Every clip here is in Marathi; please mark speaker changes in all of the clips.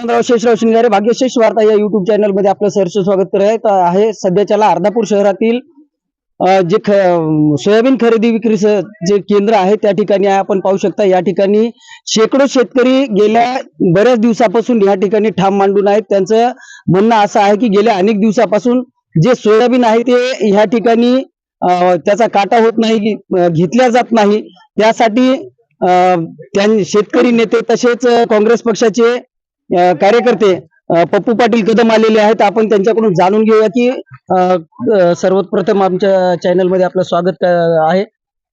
Speaker 1: चंद्रराव शेषराव शिंगारे भाग्यशेष वार्ता या युट्यूब चॅनलमध्ये आपलं सहर्ष स्वागत करत आहे. सध्याच्याला अर्धापूर शहरातील जे ख सोयाबीन खरेदी विक्रीचं जे केंद्र आहे त्या ठिकाणी आपण पाहू शकता. या ठिकाणी शेकडो शेतकरी गेल्या बऱ्याच दिवसापासून या ठिकाणी ठाम मांडून आहेत. त्यांचं म्हणणं असं आहे की गेल्या अनेक दिवसापासून जे सोयाबीन आहे ते ह्या ठिकाणी त्याचा काटा होत नाही घेतल्या जात नाही. त्यासाठी शेतकरी नेते तसेच काँग्रेस पक्षाचे कार्यकर्ते पप्पू पाटील कदम आलेले आहेत. आपण त्यांच्याकडून जाणून घेऊया की सर्वप्रथम आमच्या चॅनलमध्ये आपलं स्वागत आहे.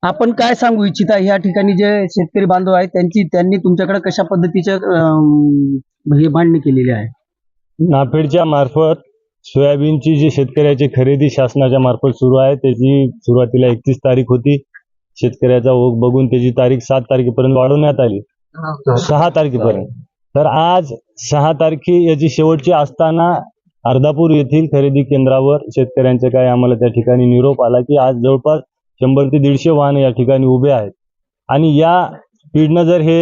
Speaker 1: आपण काय सांगू इच्छिता या ठिकाणी जे शेतकरी बांधव आहेत त्यांची त्यांनी तुमच्याकडे कशा पद्धतीचे हे मांडणी केलेली आहे?
Speaker 2: नाफेडच्या मार्फत सोयाबीनची जी शेतकऱ्याची खरेदी शासनाच्या मार्फत सुरू आहे त्याची सुरुवातीला एकतीस तारीख होती. शेतकऱ्याचा ओघ बघून त्याची तारीख सात तारखेपर्यंत वाढवण्यात आली. सहा तारखेपर्यंत. तर आज सहा तारखे याची शेवटची असताना अर्धापूर येथील खरेदी केंद्रावर शेतकऱ्यांचे काय आम्हाला त्या ठिकाणी निरोप आला की आज जवळपास शंभर ते दीडशे वाहन या ठिकाणी उभे आहेत. आणि या स्पीडनं जर हे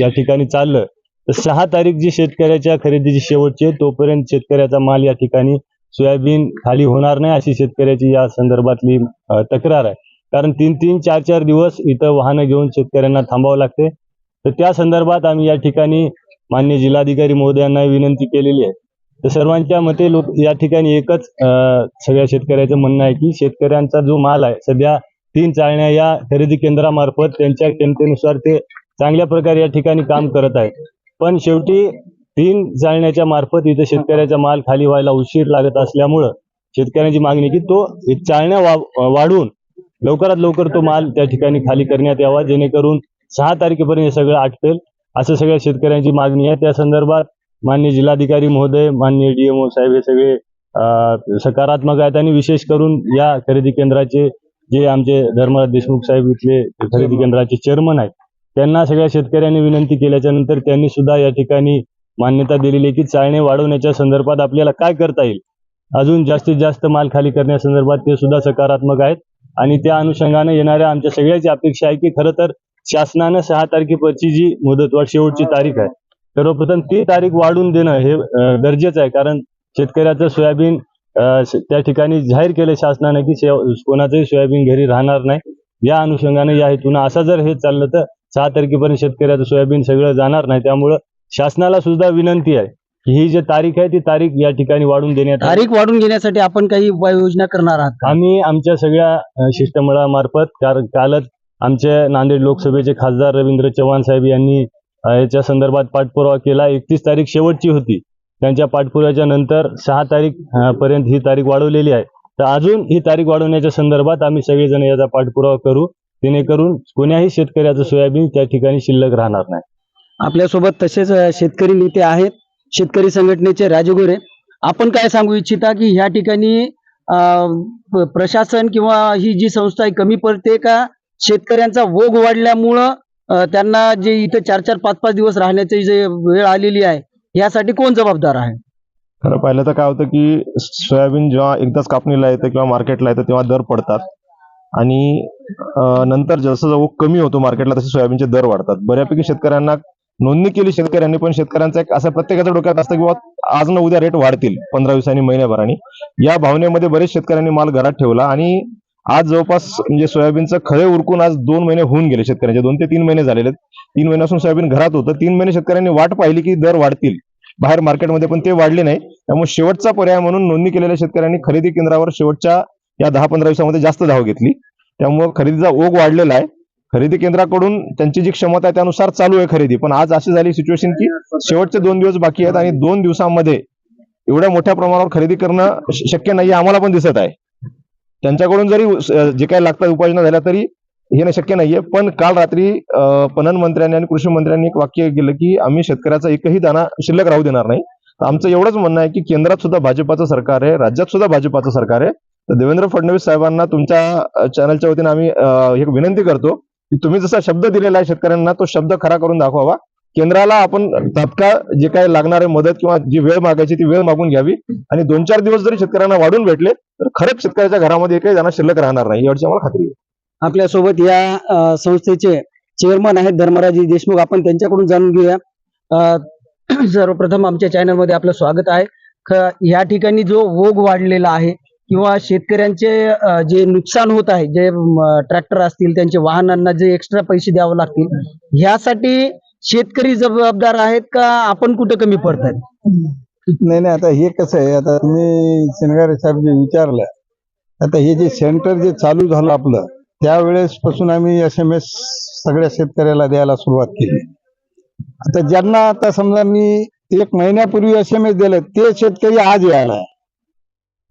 Speaker 2: या ठिकाणी चाललं तर सहा तारीख जी शेतकऱ्याच्या खरेदीची शेवटची आहे तोपर्यंत शेतकऱ्याचा माल या ठिकाणी सोयाबीन खाली होणार नाही अशी शेतकऱ्याची या संदर्भातली तक्रार आहे. कारण तीन तीन चार चार दिवस इथं वाहनं घेऊन शेतकऱ्यांना थांबावं लागते. तर त्या संदर्भात आम्ही या ठिकाणी मान्य जिल्हाधिकारी महोदयांना विनंती केलेली आहे. तर सर्वांच्या मते लोक या ठिकाणी एकच सगळ्या शेतकऱ्याचं म्हणणं आहे की शेतकऱ्यांचा जो माल आहे सध्या तीन चाळण्या या खरेदी केंद्रामार्फत त्यांच्या क्षमतेनुसार ते चांगल्या प्रकारे या ठिकाणी काम करत आहेत. पण शेवटी तीन चाळण्याच्या मार्फत इथं शेतकऱ्याचा माल खाली व्हायला उशीर लागत असल्यामुळं शेतकऱ्यांची मागणी की तो चाळण्या वाढून वाढवून लवकरात लवकर तो माल त्या ठिकाणी खाली करण्यात यावा जेणेकरून सहा तारखेपर्यंत हे सगळं आटपेल. असं सगळ्या शेतकऱ्यांची मागणी आहे. त्या संदर्भात मान्य जिल्हाधिकारी महोदय मान्य डीएमओ साहेब हे सगळे सकारात्मक आहेत आणि विशेष करून या खरेदी केंद्राचे जे आमचे धर्मराज देशमुख साहेब इथले खरेदी केंद्राचे चेअरमन आहेत त्यांना सगळ्या शेतकऱ्यांनी विनंती केल्याच्यानंतर त्यांनी सुद्धा या ठिकाणी मान्यता दिलेली आहे की चाळणे वाढवण्याच्या संदर्भात आपल्याला काय करता येईल? अजून जास्तीत जास्त माल खाली करण्यासंदर्भात ते सुद्धा सकारात्मक आहेत. आणि त्या अनुषंगाने येणाऱ्या आमच्या सगळ्याची अपेक्षा आहे की खरं तर शासनानं सहा तारखेपर्यंतची जी मुदतवाढ शेवटची तारीख आहे सर्वप्रथम ती तारीख वाढून देणं हे गरजेचं आहे कारण शेतकऱ्याचं सोयाबीन त्या ठिकाणी जाहीर केलं शासनानं की कोणाचंही सोयाबीन घरी राहणार नाही या अनुषंगाने या हेतून असं जर हे चाललं तर सहा तारखेपर्यंत शेतकऱ्याचं सोयाबीन सगळं जाणार नाही त्यामुळं शासनाला सुद्धा विनंती आहे की ही जी तारीख आहे ती तारीख या ठिकाणी वाढून देण्यात.
Speaker 1: तारीख वाढून घेण्यासाठी आपण काही उपाययोजना करणार आहात?
Speaker 2: आम्ही आमच्या सगळ्या शिष्टमंडळामार्फत कालच आमच्या नांदेड लोकसभेचे खासदार रवींद्र चव्हाण साहेब यांनी याच्या संदर्भात पाठपुरावा केला. एकतीस तारीख शेवटची होती. त्यांच्या पाठपुराव्याच्या नंतर सहा तारीख पर्यंत ही तारीख वाढवलेली आहे. तर अजून ही तारीख वाढवण्याच्या संदर्भात आम्ही सगळेजण याचा पाठपुरावा करू. जेणेकरून कोण्याही शेतकऱ्याचं सोयाबीन त्या ठिकाणी शिल्लक राहणार नाही.
Speaker 1: आपल्यासोबत तसेच शेतकरी नेते आहेत. शेतकरी संघटनेचे राजगोरे आपण काय सांगू इच्छिता की ह्या ठिकाणी प्रशासन किंवा ही जी संस्था आहे कमी पडते का? शेतकऱ्यांचा वोग वाढल्यामुळं त्यांना जे इथं चार चार पाच पाच दिवस राहण्याची जे वेळ आलेली आहे यासाठी कोण जबाबदार आहे?
Speaker 3: खरं पाहिलं तर काय होतं की सोयाबीन जेव्हा एकदाच कापणीला येतं किंवा मार्केटला येतं तेव्हा दर पडतात. आणि नंतर जसं जवळ कमी होतो मार्केटला तसे सोयाबीनचे दर वाढतात. बऱ्यापैकी शेतकऱ्यांना नोंदणी केली शेतकऱ्यांनी पण शेतकऱ्यांचा एक असं प्रत्येकाच्या डोक्यात असतं की आज न उद्या रेट वाढतील पंधरा दिवसांनी महिन्याभराने. या भावनेमध्ये बरेच शेतकऱ्यांनी माल घरात ठेवला आणि आज जवळपास म्हणजे सोयाबीनचं खळे उरकून आज दोन महिने होऊन गेले शेतकऱ्यांचे. दोन ते तीन महिने झालेले आहेत. तीन महिन्यापासून सोयाबीन घरात होतं. तीन महिने शेतकऱ्यांनी वाट पाहिली की दर वाढतील. बाहेर मार्केटमध्ये पण ते वाढले नाही. त्यामुळे शेवटचा पर्याय म्हणून नोंदणी केलेल्या शेतकऱ्यांनी खरेदी केंद्रावर शेवटच्या या दहा पंधरा दिवसामध्ये जास्त धाव घेतली. त्यामुळे खरेदीचा ओघ वाढलेला आहे. खरेदी केंद्राकडून त्यांची जी क्षमता आहे त्यानुसार चालू आहे खरेदी. पण आज अशी झाली सिच्युएशन की शेवटचे दोन दिवस बाकी आहेत आणि दोन दिवसामध्ये एवढ्या मोठ्या प्रमाणावर खरेदी करणं शक्य नाही आम्हाला पण दिसत आहे. त्यांच्याकडून जरी जे काही लागतात उपाययोजना झाल्या तरी हे नाही शक्य नाहीये. पण काल रात्री पणन मंत्र्यांनी आणि कृषी मंत्र्यांनी एक वाक्य केलं की आम्ही शेतकऱ्याचा एकही दाना शिल्लक राहू देणार नाही. आमचं एवढंच म्हणणं आहे की केंद्रात सुद्धा भाजपाचं सरकार आहे राज्यात सुद्धा भाजपाचं सरकार आहे. तर देवेंद्र फडणवीस साहेबांना तुमच्या चॅनलच्या वतीने आम्ही एक विनंती करतो की तुम्ही जसा शब्द दिलेला आहे शेतकऱ्यांना तो शब्द खरा करून दाखवावा. केंद्राला आपण तात्काळ जे काही लागणारे मदत किंवा जी वेळ मागायची ती वेळ मागून घ्यावी. आणि दोन चार दिवस जरी शेतकऱ्यांना वाढून भेटले तर खरंच शेतकऱ्याच्या घरामध्ये काही जाणं शिल्लक राहणार नाही. याची आम्हाला खात्री आहे.
Speaker 1: आपल्यासोबत या संस्थेचे चेअरमन आहेत धर्मराजी देशमुख. आपण त्यांच्याकडून जाणून घेऊया. सर्वप्रथम आमच्या चॅनलमध्ये आपलं स्वागत आहे. ख- या ठिकाणी जो ओघ वाढलेला आहे किंवा शेतकऱ्यांचे जे नुकसान होत आहे जे ट्रॅक्टर असतील त्यांच्या वाहनांना जे एक्स्ट्रा पैसे द्यावे लागतील ह्यासाठी शेतकरी जबाबदार आहेत का? आपण कुठे कमी पडतात
Speaker 4: नाही नाही आता हे कसं आहे आता तुम्ही शनगारे साहेब जे विचारलं आता हे जे सेंटर जे चालू झालं आपलं त्यावेळेस पासून आम्ही एस एम एस सगळ्या शेतकऱ्याला द्यायला सुरुवात केली. आता ज्यांना आता समजा मी एक महिन्यापूर्वी एस एम एस दिलं ते शेतकरी आज यायला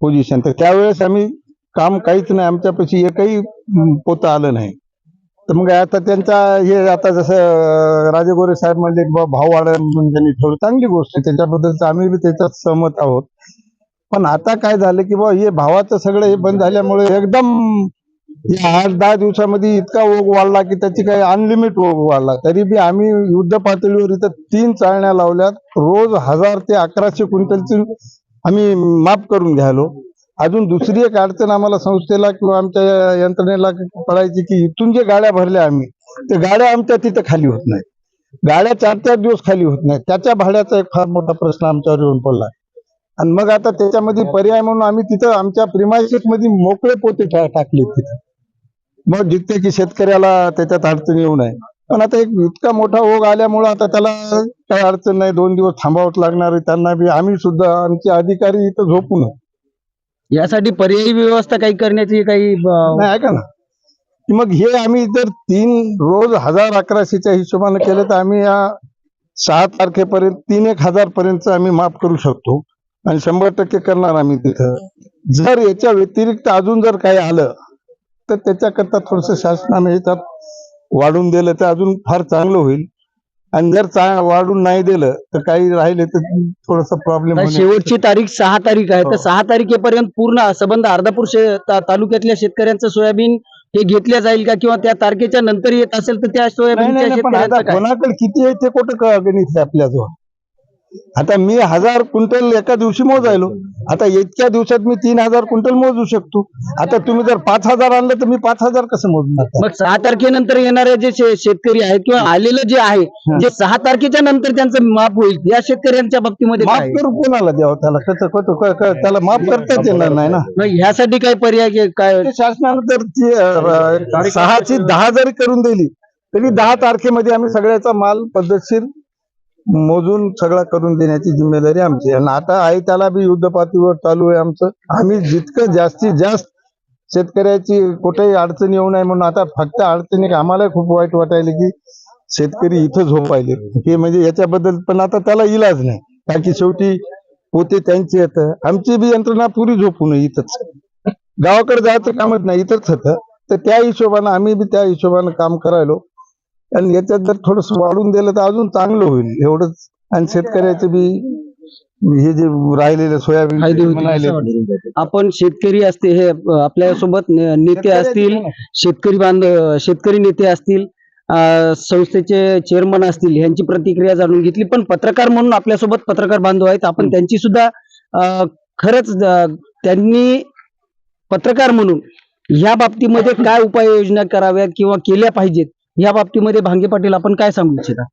Speaker 4: पोझिशन तर त्यावेळेस आम्ही काम काहीच नाही आमच्यापाशी एकही पोता पोतं आलं नाही. तर मग आता त्यांचा हे आता जसं राजगोरे राजेगोरे साहेब म्हणजे बुवा भाव वाढ म्हणून त्यांनी ठेवलं. चांगली गोष्ट आहे. त्याच्याबद्दल आम्ही बी त्याच्यात सहमत आहोत. पण आता काय झालं की बा हे भावाचं सगळं हे बंद झाल्यामुळे एकदम या आठ दहा दिवसामध्ये इतका ओघ वाढला की त्याची काही अनलिमिट ओघ वाढला. तरी बी आम्ही युद्ध पातळीवर इथं तीन चाळण्या लावल्यात. रोज हजार ते अकराशे क्विंटलची आम्ही माफ करून घ्यालो. अजून दुसरी एक अडचण आम्हाला संस्थेला किंवा आमच्या यंत्रणेला पडायची की इथून जे गाड्या भरल्या आम्ही ते गाड्या आमच्या तिथं खाली होत नाही गाड्या चार चार दिवस खाली होत नाही त्याच्या भाड्याचा एक फार मोठा प्रश्न आमच्यावर येऊन पडला. आणि मग आता त्याच्यामध्ये पर्याय म्हणून आम्ही तिथं आमच्या प्रिमायसेटमध्ये मोकळे पोते टाकले तिथं. मग जिथे की शेतकऱ्याला त्याच्यात अडचण येऊ नये. पण आता एक इतका मोठा ओघ आल्यामुळं आता त्याला काही अडचण नाही. दोन दिवस थांबावंच लागणार आहे. त्यांना बी आम्ही सुद्धा आमचे अधिकारी इथं झोपून
Speaker 1: यासाठी पर्यायी व्यवस्था काही करण्याची काही
Speaker 4: नाही ऐका ना. मग हे आम्ही जर तीन रोज हजार अकराशेच्या हिशोबाने केलं तर आम्ही या सहा तारखेपर्यंत तीन एक हजार पर्यंत आम्ही माफ करू शकतो. आणि शंभर टक्के करणार आम्ही तिथं. जर याच्या व्यतिरिक्त अजून जर काही आलं तर त्याच्याकरता थोडस शासनाने याच्यात वाढून दिलं तर अजून फार चांगलं होईल. आणि जर वाढून नाही दिलं तर काही राहिले तर थोडस प्रॉब्लेम
Speaker 1: शेवटची तारीख सहा तारीख आहे तर
Speaker 4: हो.
Speaker 1: सहा तारखेपर्यंत पूर्ण संबंध अर्धापूर तालुक्यातल्या शेतकऱ्यांचं सोयाबीन हे घेतल्या जाईल का किंवा त्या तारखेच्या नंतर येत असेल तर त्या काय?
Speaker 4: कोणाकडे किती आहे ते कुठं गणित आपल्याजवळ आता मी हजार क्विंटल एका दिवशी मोजायलो. आता इतक्या दिवसात मी तीन हजार क्विंटल मोजू शकतो. आता तुम्ही जर पाच हजार आणलं तर मी पाच हजार कसं मोजणार?
Speaker 1: मग सहा तारखेनंतर येणारे जे शे- शेतकरी आहेत किंवा आलेलं जे आहे जे सहा तारखेच्या नंतर त्यांचं माफ होईल या शेतकऱ्यांच्या बाबतीमध्ये
Speaker 4: माफ
Speaker 1: काय?
Speaker 4: करू कोणाला द्यावं त्याला? कसं कसं- क- क- त्याला माफ करताच येणार नाही ना?
Speaker 1: मग ह्यासाठी काही पर्याय के- काय?
Speaker 4: ते शासनानं जर ती, अं, सहाची दहा जरी करून दिली तरी दहा तारखेमध्ये आम्ही सगळ्याचा माल पद्धतशीर मोजून सगळा करून देण्याची जिम्मेदारी आमची आणि आता आहे त्याला बी युद्ध पातळीवर चालू आहे आमचं. आम्ही जितकं जास्तीत जास्त शेतकऱ्याची कुठेही अडचण येऊ नये म्हणून आता फक्त अडचणी आम्हाला खूप वाईट वाटायला की शेतकरी इथं झोपायले हे म्हणजे याच्याबद्दल पण आता त्याला इलाज नाही. कारण की शेवटी पोते त्यांचे येत आमची बी यंत्रणा पुरी झोपू नये इथंच. गावाकडे जायचं कामच नाही इथंच होतं. तर त्या हिशोबानं आम्ही बी त्या हिशोबानं काम करायलो. आणि याच्यात जर थोडस वाढून दिलं तर अजून चांगलं होईल. एवढंच. आणि शेतकऱ्याचे बी हे जे राहिलेले सोयाबीन
Speaker 1: फायदे होतील
Speaker 4: म्हणाले.
Speaker 1: आपण शेतकरी असते हे अ, आपल्यासोबत ने- नेते असतील शेतकरी बांधव शेतकरी नेते असतील अ, संस्थेचे चेअरमन असतील यांची प्रतिक्रिया जाणून घेतली. पण पत्रकार म्हणून आपल्यासोबत पत्रकार बांधव आहेत. आपण त्यांची सुद्धा अ, खरंच अ, त्यांनी पत्रकार म्हणून या बाबतीमध्ये काय उपाययोजना कराव्यात किंवा केल्या पाहिजेत? या बाबतीमध्ये भांगे पाटील आपण काय सांगू इच्छिता?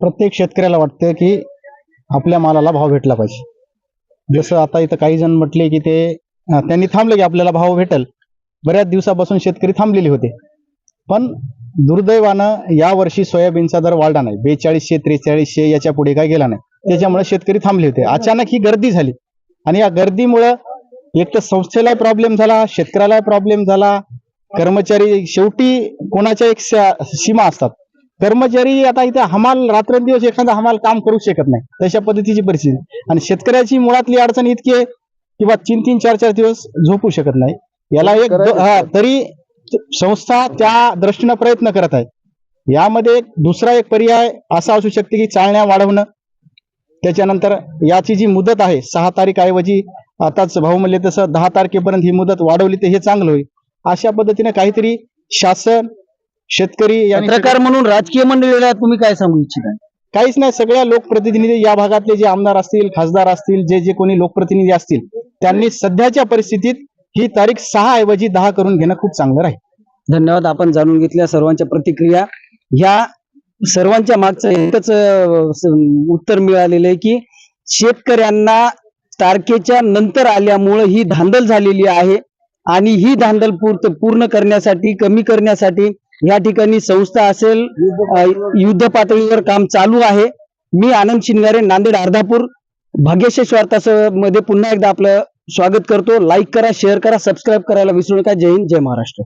Speaker 5: प्रत्येक शेतकऱ्याला वाटतं की आपल्या मालाला भाव भेटला पाहिजे. जसं आता इथं काही जण म्हटले की ते त्यांनी थांबले की आपल्याला भाव भेटेल. बऱ्याच दिवसापासून शेतकरी थांबलेले होते. पण दुर्दैवानं या वर्षी सोयाबीनचा दर वाढला नाही. बेचाळीसशे त्रेचाळीसशे याच्यापुढे काय गेला नाही. त्याच्यामुळे शेतकरी थांबले होते. अचानक ही गर्दी झाली. आणि या गर्दीमुळं एक तर संस्थेला प्रॉब्लेम झाला शेतकऱ्यालाही प्रॉब्लेम झाला. कर्मचारी शेवटी कोणाच्या एक सीमा असतात. कर्मचारी आता इथे हमाल रात्रंदिवस एखादा हमाल काम करू शकत नाही. तशा पद्धतीची परिस्थिती आणि शेतकऱ्याची मुळातली अडचण इतकी आहे की बा तीन तीन चार चार दिवस झोपू शकत नाही. याला एक तरी संस्था त्या दृष्टीनं प्रयत्न करत आहे. यामध्ये दुसरा एक पर्याय असा असू शकते की चालण्या वाढवणं. त्याच्यानंतर याची जी मुदत आहे सहा तारीख ऐवजी आताच भाऊ म्हणले तसं दहा तारखेपर्यंत ही मुदत वाढवली तर हे चांगलं होईल. अशा पद्धतीने काहीतरी शासन शेतकरी
Speaker 1: पत्रकार म्हणून राजकीय मंडळीला तुम्ही काय सांगू इच्छिता?
Speaker 5: काहीच नाही सगळ्या लोकप्रतिनिधी या भागातले जे आमदार असतील खासदार असतील जे जे कोणी लोकप्रतिनिधी असतील त्यांनी सध्याच्या परिस्थितीत ही तारीख सहा ऐवजी दहा करून घेणं खूप चांगलं राहील.
Speaker 1: धन्यवाद आपण जाणून घेतल्या सर्वांच्या प्रतिक्रिया. ह्या सर्वांच्या मागचं एकच उत्तर मिळालेलं आहे की शेतकऱ्यांना तारखेच्या नंतर आल्यामुळं ही धांदल झालेली आहे. आणि ही धांदल पूर्ण पूर्ण करण्यासाठी कमी करण्यासाठी या ठिकाणी संस्था असेल युद्ध पातळीवर काम चालू आहे. मी आनंद शिंगारे नांदेड अर्धापूर भाग्यशेषमध्ये पुन्हा एकदा आपलं स्वागत करतो. लाईक करा शेअर करा सबस्क्राईब करायला विसरू नका. जय हिंद जय महाराष्ट्र.